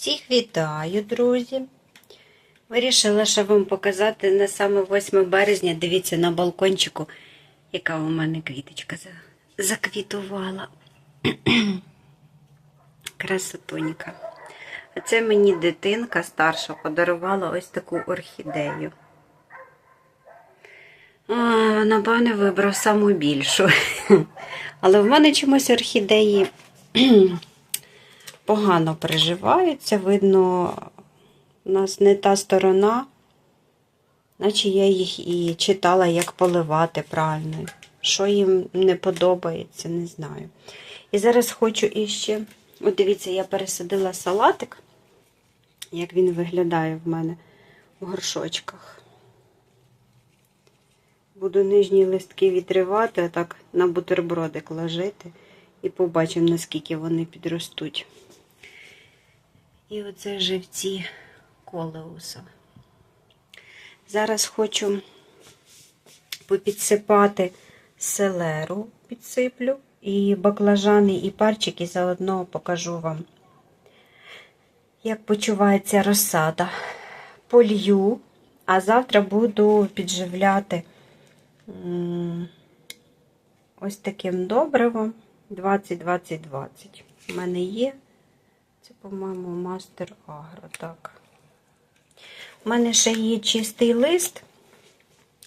Всіх вітаю, друзі! Вирішила ще вам показати на саме 8 березня. Дивіться на балкончику, яка у мене квіточка заквітувала. Красотонька. А це мені дитинка старша подарувала ось таку орхідею. А, напевне, вибрав саму більшу. Але в мене чомусь орхідеї погано приживаються. Видно, у нас не та сторона, наче я їх і читала, як поливати правильно. Що їм не подобається, не знаю. І зараз хочу іще. От дивіться, я пересадила салатик, як він виглядає в мене в горшочках. Буду нижні листки відривати, а так на бутербродик ложити. І побачимо, наскільки вони підростуть. І оце живці колеуса. Зараз хочу попідсипати селеру, підсиплю, і баклажани, і парчики заодно покажу вам, як почувається розсада. Полью, а завтра буду підживляти ось таким добривом 20-20-20. У мене є. Це, по-моєму, мастер агро. Так. У мене ще є чистий лист,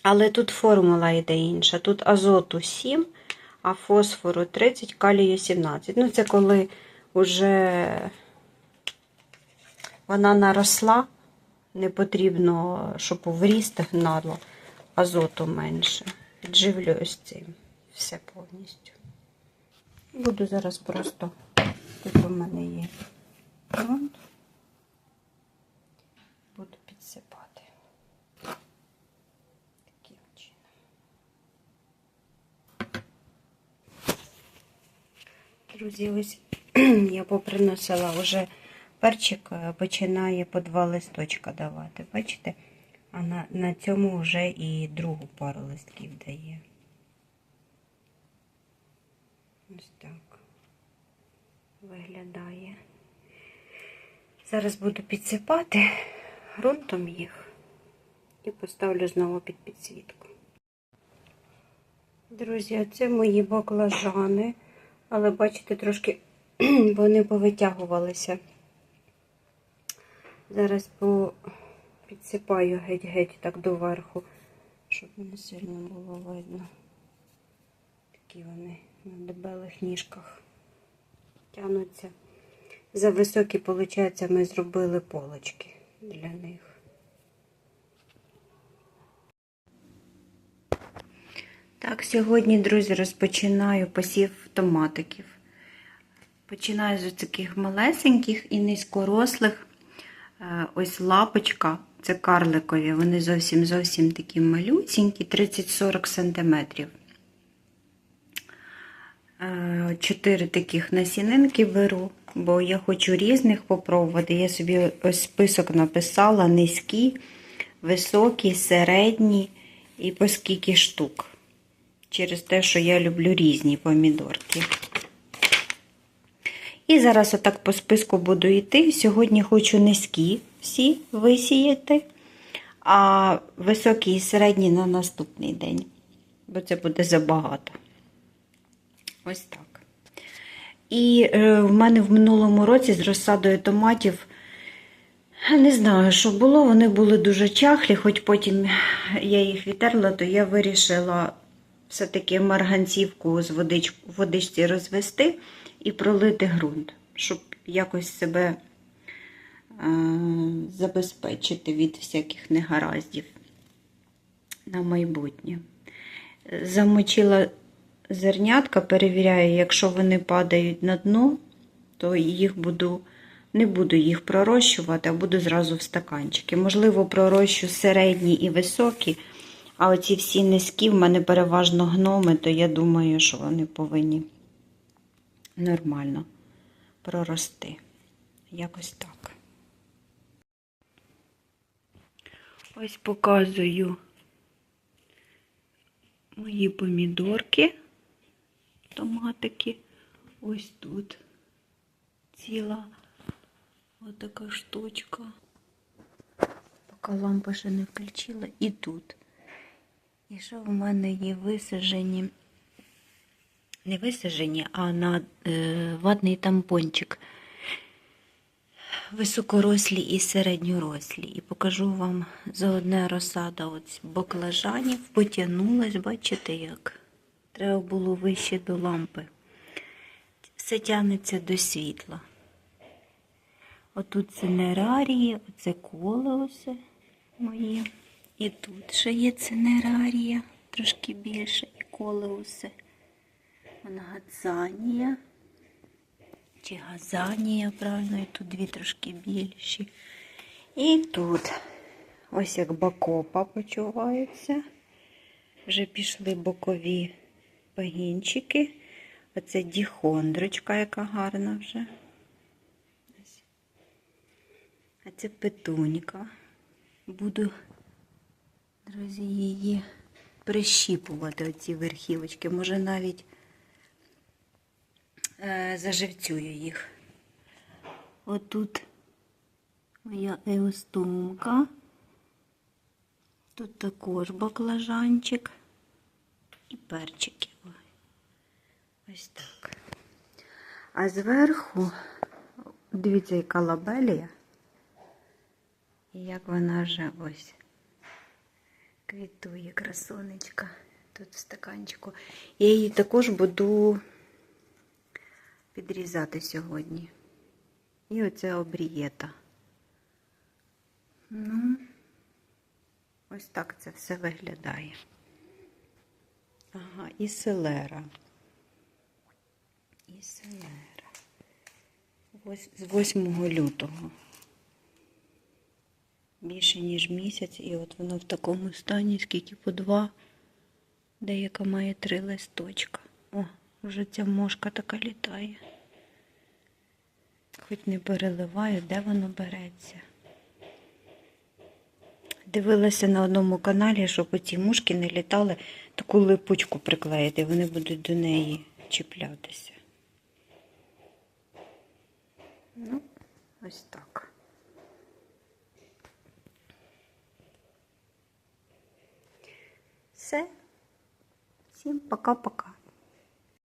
але тут формула йде інша. Тут азоту 7, а фосфору 30, калію 17. Ну, це коли вже вона наросла, не потрібно, щоб в ріст гнало, азоту менше. Підживлю ось цим все повністю. Буду зараз просто, тут у мене є ґрунт, буду підсипати. Таким чином. Друзі, ось я поприносила вже перчик е, починає по два листочка давати. Бачите? А на, на цьому вже і другу пару листків дає. Ось так виглядає. Зараз буду підсипати ґрунтом їх і поставлю знову під підсвітку. Друзі, це мої баклажани, але бачите, трошки вони повитягувалися. Зараз по підсипаю геть-геть так доверху, щоб не сильно було видно. Такі вони на дебелих ніжках тянуться. За високі, виходить, ми зробили полочки для них. Так, сьогодні, друзі, розпочинаю посів томатиків. Починаю з таких малесеньких і низькорослих. Е, Ось лапочка, це карликові, вони зовсім зовсім такі малюсінькі, 30-40 см. Е, Чотири таких насінинки беру, бо я хочу різних попробувати. Я собі ось список написала: низькі, високі, середні і по скільки штук. Через те, що я люблю різні помідорки. І зараз отак по списку буду йти. Сьогодні хочу низькі всі висіяти, а високі і середні на наступний день, бо це буде забагато. Ось так. І е, в мене в минулому році з розсадою томатів, не знаю, що було, вони були дуже чахлі, хоч потім я їх відтерла, то я вирішила все-таки марганцівку з водич, водичці розвести і пролити ґрунт, щоб якось себе е, забезпечити від всяких негараздів на майбутнє. Замочила зернятка, перевіряю, якщо вони падають на дно, то їх буду, не буду їх пророщувати, а буду зразу в стаканчики. Можливо, пророщу середні і високі, а оці всі низькі в мене переважно гноми, то я думаю, що вони повинні нормально прорости. Якось так. Ось показую мої помідорки, томатики. Ось тут ціла Ось така штучка. Поки лампа ще не включила. І тут. І ще в мене є висажені, не висажені, а на е, ватний тампончик. Високорослі і середньорослі. І покажу вам заодне розсада от баклажанів. Потягнулась, бачите як? Треба було вище до лампи. Все тягнеться до світла. Отут цинерарії, оце колеуси мої. І тут ще є цинерарія, трошки більше, і колеуси. Вона гадзанія. Чи газанія, правильно, і тут дві трошки більші. І тут ось як бакопа почуваються. Вже пішли бокові пагінчики. Оце діхондрочка, яка гарна вже. А це петунька. Буду, друзі, її прищіпувати, оці верхівочки. Може навіть е, заживцюю їх. Отут моя еустомка. Тут також баклажанчик і перчики. Ось так. А зверху, дивіться, яка лабелія. І як вона вже ось квітує красонечка тут в стаканчику. Я її також буду підрізати сьогодні. І оце обрієта. Ну, ось так це все виглядає. Ага, і селера. І селера. З 8 лютого. Більше, ніж місяць, і от воно в такому стані, скільки по два, деяка має три листочка. О, вже ця мошка така літає. Хоч не переливаю, де воно береться. Дивилася на одному каналі, щоб оці мушки не літали, таку липучку приклеїти, вони будуть до неї чіплятися. Ну, ось так. Все. Всім пока-пока.